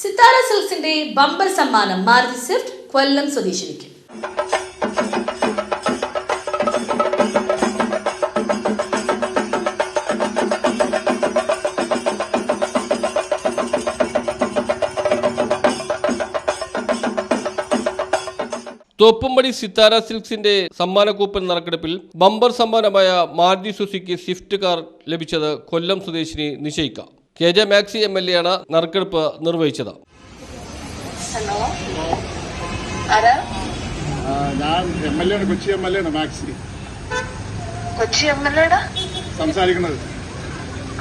സിത്താര സിൽക്സിന്റെ ബമ്പർ സമ്മാനം മാരുതി സ്വിഫ്റ്റ് കൊല്ലം സ്വദേശിനിക്ക്. തോപ്പുംപടി സിത്താര സിൽക്സിന്റെ സമ്മാന കൂപ്പൺ നറുക്കെടുപ്പിൽ ബമ്പർ സമ്മാനമായ മാർജി സുസുക്കി സ്വിഫ്റ്റ് കാർ ലഭിച്ചത് കൊല്ലം സ്വദേശിനി നിശയിക്ക K J Maxy M L A ആണ് നറുക്കെടുപ്പ് നിർവഹിച്ചത്. ഹലോ. ആരാ? ആ, ഞാൻ എം എൽ എ ആണ് കൊച്ചി എം എൽ എ ആണ് മാക്സി. കൊച്ചി എം എൽ എടാ സംസാരിക്കുന്നത്.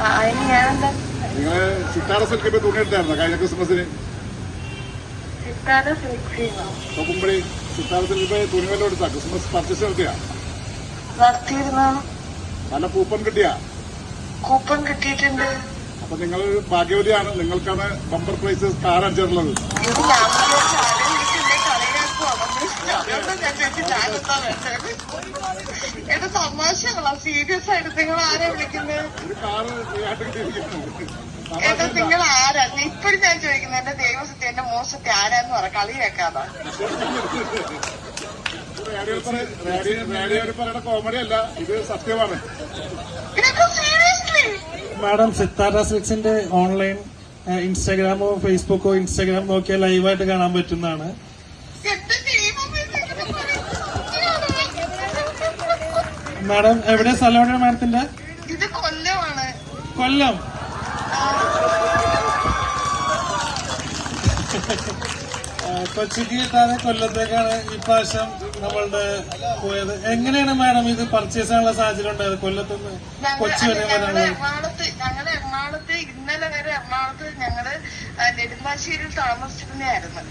അതിന് ഞാനെന്താ? നിങ്ങൾ സിത്താര സിൽക്ക് ഇപ്പൊ തുണിയെടുത്തായിരുന്നു കഴിഞ്ഞ ക്രിസ്മസിന്? സിത്താര സിൽക്സിന്നോ നോക്കുമ്പോഴേ സിത്താര സിൽക്ക് ഇപ്പൊ തുണി വല്ല എടുത്താ? ക്രിസ്മസ് പർച്ചേസ് നടത്തിയാ? നല്ല കൂപ്പൺ കിട്ടിയാ? കൂപ്പൺ കിട്ടിയിട്ടുണ്ട്. അപ്പൊ നിങ്ങൾ ഭാഗ്യവതിയാണ്. നിങ്ങൾക്കാണ് ബമ്പർ പ്രൈസ് കാർ അടിച്ചിട്ടുള്ളത് ഇത് തമാശകളാ സീരിയസ് ആയിട്ട് നിങ്ങൾ ആരാ വിളിക്കുന്നത് നിങ്ങൾ ആരാ? ഇപ്പോഴും ഞാൻ ചോദിക്കുന്നത് എന്റെ ദൈവസത്തെ എന്റെ മോശത്തെ ആരാന്ന് പറ കളിയാക്കാതാ കോമഡി അല്ല ഇത് സത്യമാണ്. മാഡം സിത്താര സിൽക്സിന്റെ ഓൺലൈൻ ഇൻസ്റ്റാഗ്രാമോ ഫേസ്ബുക്കോ ഇൻസ്റ്റാഗ്രാം നോക്കിയാൽ ലൈവായിട്ട് കാണാൻ പറ്റുന്നതാണ്. മാഡം എവിടെ സ്ഥലം എവിടെയാണ് മാഡത്തിന്റെ? കൊല്ലം. കൊച്ചിക്ക് കിട്ടാതെ കൊല്ലത്തേക്കാണ് ഇപ്രാവശ്യം നമ്മളുടെ പോയത്? എങ്ങനെയാണ് മാഡം ഇത് പർച്ചേസ് ചെയ്യാനുള്ള സാഹചര്യം ഉണ്ടായത്? കൊല്ലത്തുനിന്ന് കൊച്ചി വരെ എറണാകുളത്ത് ഞങ്ങൾ എറണാകുളത്ത് ഇന്നലെ വരെ എറണാകുളത്ത് ഞങ്ങൾ നെടുമ്പാശ്ശേരിയിൽ താമസിച്ചിരുന്നായിരുന്നു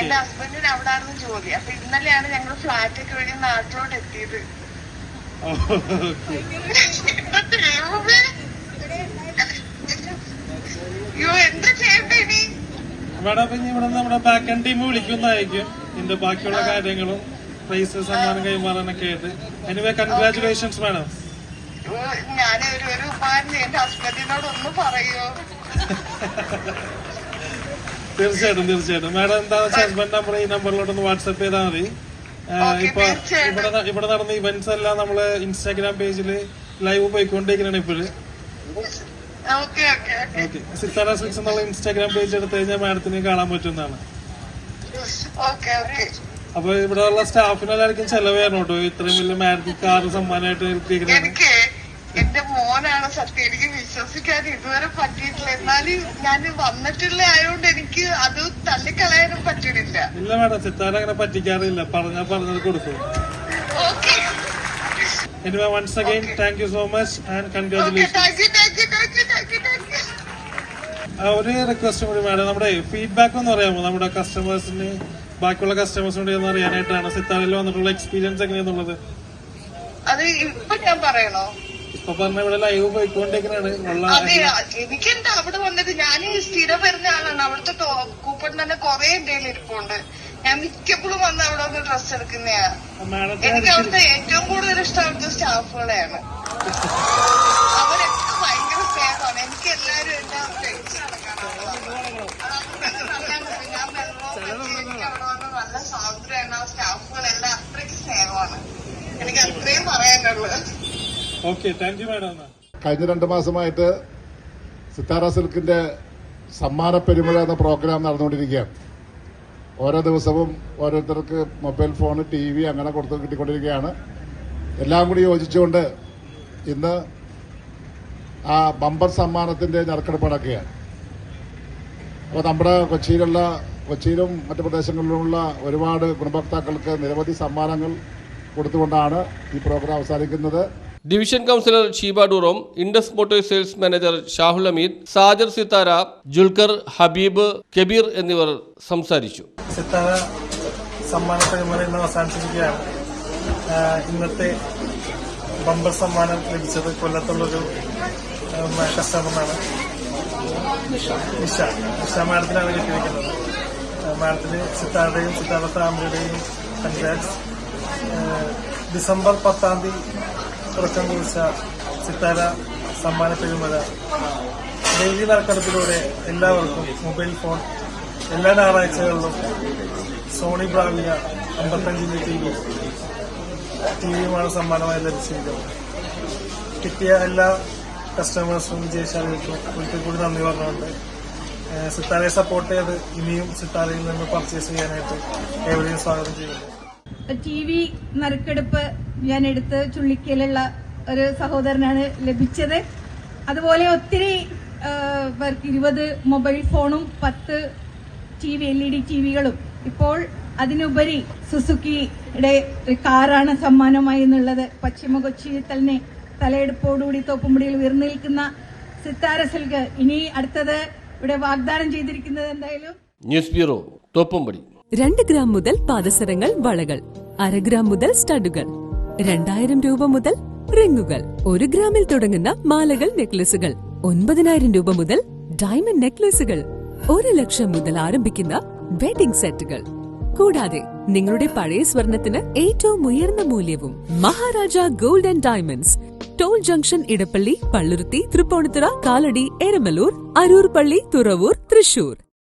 എന്റെ ഹസ്ബൻഡിന് അവിടെ ആയിരുന്നു ജോലി. അപ്പൊ ഇന്നലെയാണ് ഞങ്ങൾ ഫ്ലാറ്റൊക്കെ വേണ്ടി നാട്ടിലോട്ട് എത്തിയത്. എന്റെ ദൈവമേ. അയ്യോ എന്താ ചെയ്യണ്ടേ ഇനി? മാഡം ഇനി ഇവിടെ നമ്മുടെ ബാക്ക് ടീം വിളിക്കുന്നതായിരിക്കും. ഇതിന്റെ ബാക്കിയുള്ള കാര്യങ്ങളും. പ്രൈസ് സമ്മാനം കൈമാറാനൊക്കെ ആയിട്ട്. എനിവേ കൺഗ്രാചുലേഷൻസ് മാഡം ഞാൻ ഒരു ഒരു ഉപാരം എന്റെ ഹസ്ബൻഡിനോട് ഒന്ന് പറയോ? തീർച്ചയായിട്ടും തീർച്ചയായിട്ടും. മാഡം എന്താ ഹസ്ബൻഡ് നമ്പർ ഈ നമ്പറിലോട്ടൊന്ന് വാട്സപ്പ് ചെയ്താൽ മതി. ഇപ്പൊ ഇവിടെ ഇവിടെ നടന്ന ഇവന്റ്സ് എല്ലാം നമ്മൾ ഇൻസ്റ്റാഗ്രാം പേജിൽ ലൈവ് പോയിക്കൊണ്ടിരിക്കുകയാണ് ഇപ്പോഴും. ഓക്കെ സിത്താര സിക്സ് എന്നുള്ള ഇൻസ്റ്റാഗ്രാം പേജ് എടുത്തു കഴിഞ്ഞാൽ മാഡത്തിന് കാണാൻ പറ്റുന്നതാണ്. ഓക്കെ ഓക്കെ അപ്പൊ ഇവിടെ ഉള്ള സ്റ്റാഫിനെല്ലാവർക്കും ചെലവ് ചെയ്യണം കേട്ടോ. ഇത്രയും വലിയ മാരുതി കാർ സമ്മാനമായിട്ട് എത്തിയിരിക്കുന്നത് എനിക്ക് എന്റെ മോനാണ് സത്യം. എനിക്ക് വിശ്വസിക്കാൻ ഇതുവരെ പറ്റിയിട്ടില്ല. എന്നാലും ഞാൻ വന്നിട്ടുള്ള ആയതുകൊണ്ട് എനിക്ക് അത് തള്ളിക്കളയാനും പറ്റണില്ല. ഇല്ല മേഡം സിത്താര അങ്ങനെ പറ്റിക്കാറില്ല. പറഞ്ഞാൽ പറഞ്ഞത് കൊടുക്കും. Anyway once again thank you so much and you ഒരു റിക്വസ്റ്റ് കൂടി മാഡം. നമ്മുടെ ഫീഡ്ബാക്ക് ഒന്ന് പറയാമോ? നമ്മുടെ കസ്റ്റമേഴ്സിന് ബാക്കിയുള്ള കസ്റ്റമേഴ്സിനോട് ഒന്ന് അറിയാനായിട്ടാണ് സിത്താരയിൽ വന്നിട്ടുള്ള എക്സ്പീരിയൻസ് എങ്ങനെയാന്നുള്ളത്? അത് ഇപ്പൊ ഞാൻ പറയണോ? ഇപ്പൊ പറഞ്ഞ ഇവിടെ ലൈവ് പോയിക്കൊണ്ടിരിക്കുന്നതാണ് ഉള്ള അതെ എനിക്ക് എന്താ അവിടെ വന്നത്? ഞാൻ സ്ഥിരം വരുന്ന ആളാണ്. അവിടുത്തെ കൂപ്പൺ തന്നെ കുറെ എന്റെ ഇരിപ്പുണ്ട്. ഞാൻ മിക്കപ്പോഴും വന്ന് അവിടെ വന്ന് ഡ്രസ് എടുക്കുന്നയാ. എനിക്ക് അവിടുത്തെ ഏറ്റവും കൂടുതൽ ഇഷ്ടം അവിടുത്തെ സ്റ്റാഫുകളെയാണ്. അവരൊക്കെ ഭയങ്കര സ്നേഹമാണ്. എനിക്ക് എല്ലാരും എന്റെ ഫ്രണ്ട്സ് ഞാൻ വെള്ളവും എനിക്ക് അവിടെ വന്ന് നല്ല സ്വാതന്ത്ര്യമാണ് ആ സ്റ്റാഫുകളെല്ലാം അത്രയ്ക്ക് സ്നേഹമാണ്. എനിക്ക് അത്രയും പറയാനുള്ളത് ഓക്കെ താങ്ക് യു മാഡം കഴിഞ്ഞ രണ്ട് മാസമായിട്ട് സിത്താര സിൽക്കിന്റെ സമ്മാന പെരുമഴ എന്ന പ്രോഗ്രാം നടന്നുകൊണ്ടിരിക്കുകയാണ്. ഓരോ ദിവസവും ഓരോരുത്തർക്ക് മൊബൈൽ ഫോൺ ടി വി അങ്ങനെ കൊടുത്ത് കിട്ടിക്കൊണ്ടിരിക്കുകയാണ്. എല്ലാം കൂടി യോജിച്ചുകൊണ്ട് ഇന്ന് ആ ബമ്പർ സമ്മാനത്തിന്റെ നറുക്കെടുപ്പ് നടക്കുകയാണ്. അപ്പോൾ നമ്മുടെ കൊച്ചിയിലുള്ള കൊച്ചിയിലും മറ്റു പ്രദേശങ്ങളിലുമുള്ള ഒരുപാട് ഗുണഭോക്താക്കൾക്ക് നിരവധി സമ്മാനങ്ങൾ കൊടുത്തുകൊണ്ടാണ് ഈ പ്രോഗ്രാം അവസാനിക്കുന്നത്. Division councillor Sheeba ഡൂറോം Indus motor sales manager Shahul Ameed Sajar Sithara Julkar Habeeb Kabeer എന്നിവർ സംസാരിച്ചു. സിത്താര സമ്മാന പരിമല ഇന്ന് അവസാനിച്ചിരിക്കുകയാണ് ഇന്നത്തെ ബമ്പർ സമ്മാനം ലഭിച്ചത് കൊല്ലത്തുള്ളൊരു കസ്റ്റമറിനാണ് നിഷ നിഷ മാഡത്തിനാണ് കിട്ടിയിരിക്കുന്നത്. മാഡത്തിന് സിത്താരുടെയും സിത്താര ഫാമിലിയുടെയും കൺഗ്രാറ്റ്സ് ഡിസംബർ പത്താം തീയതി തുടക്കം കുറിച്ച സിത്താര സമ്മാന പെരുമഴ. ഡെയിലി നറുക്കെടുപ്പിലൂടെ എല്ലാവർക്കും മൊബൈൽ ഫോൺ എല്ലാ ഞായറാഴ്ചകളിലും സോണി ബ്രാവിയ അമ്പത്തഞ്ചിന്റെ ടി വി ടി വിയുമാണ് സമ്മാനമായി ലഭിച്ചിരിക്കുന്നത്. കിട്ടിയ എല്ലാ കസ്റ്റമേഴ്സും വിജയശാലികൾക്കും ഒരിക്കൽ കൂടി നന്ദി പറഞ്ഞുകൊണ്ട് സിത്താരയെ സപ്പോർട്ട് ചെയ്ത് ഇനിയും സിത്താരയിൽ നിന്ന് പർച്ചേസ് ചെയ്യാനായിട്ട് ഏവരെയും സ്വാഗതം ചെയ്യുന്നു. ടി വി നറുക്കെടുപ്പ് ഞാൻ എടുത്ത് ചുള്ളിക്കലുള്ള ഒരു സഹോദരനാണ് ലഭിച്ചത്. അതുപോലെ ഒത്തിരി പേർക്ക് ഇരുപത് മൊബൈൽ ഫോണും പത്ത് T V L E D T വികളും ഇപ്പോൾ അതിനുപരി സുസുക്കിയുടെ കാറാണ് സമ്മാനമായി എന്നുള്ളത്. പശ്ചിമ കൊച്ചിയിൽ തന്നെ തലയെടുപ്പോടുകൂടി തോപ്പുംപടിയിൽ ഉയർന്നു നിൽക്കുന്ന സിത്താരസൽക്ക് ഇനി അടുത്തത് ഇവിടെ വാഗ്ദാനം ചെയ്തിരിക്കുന്നത് എന്തായാലും? News bureau Thoppumpady. രണ്ട് ഗ്രാം മുതൽ പാദസരങ്ങൾ വളകൾ. അര ഗ്രാം മുതൽ സ്റ്റഡുകൾ. രണ്ടായിരം രൂപ മുതൽ റിങ്ങുകൾ. ഒരു ഗ്രാമിൽ തുടങ്ങുന്ന മാലകൾ നെക്ലസുകൾ. ഒൻപതിനായിരം രൂപ മുതൽ ഡയമണ്ട് നെക്ലസുകൾ. ഒരു ലക്ഷം മുതൽ ആരംഭിക്കുന്ന വെഡിംഗ് സെറ്റുകൾ. കൂടാതെ നിങ്ങളുടെ പഴയ സ്വർണത്തിന് ഏറ്റവും ഉയർന്ന മൂല്യവും Maharaja gold and diamonds toll junction Edappally Palluruthy Tripunithura Kalady Eramalloor Aroor പള്ളി തുറവൂർ തൃശൂർ.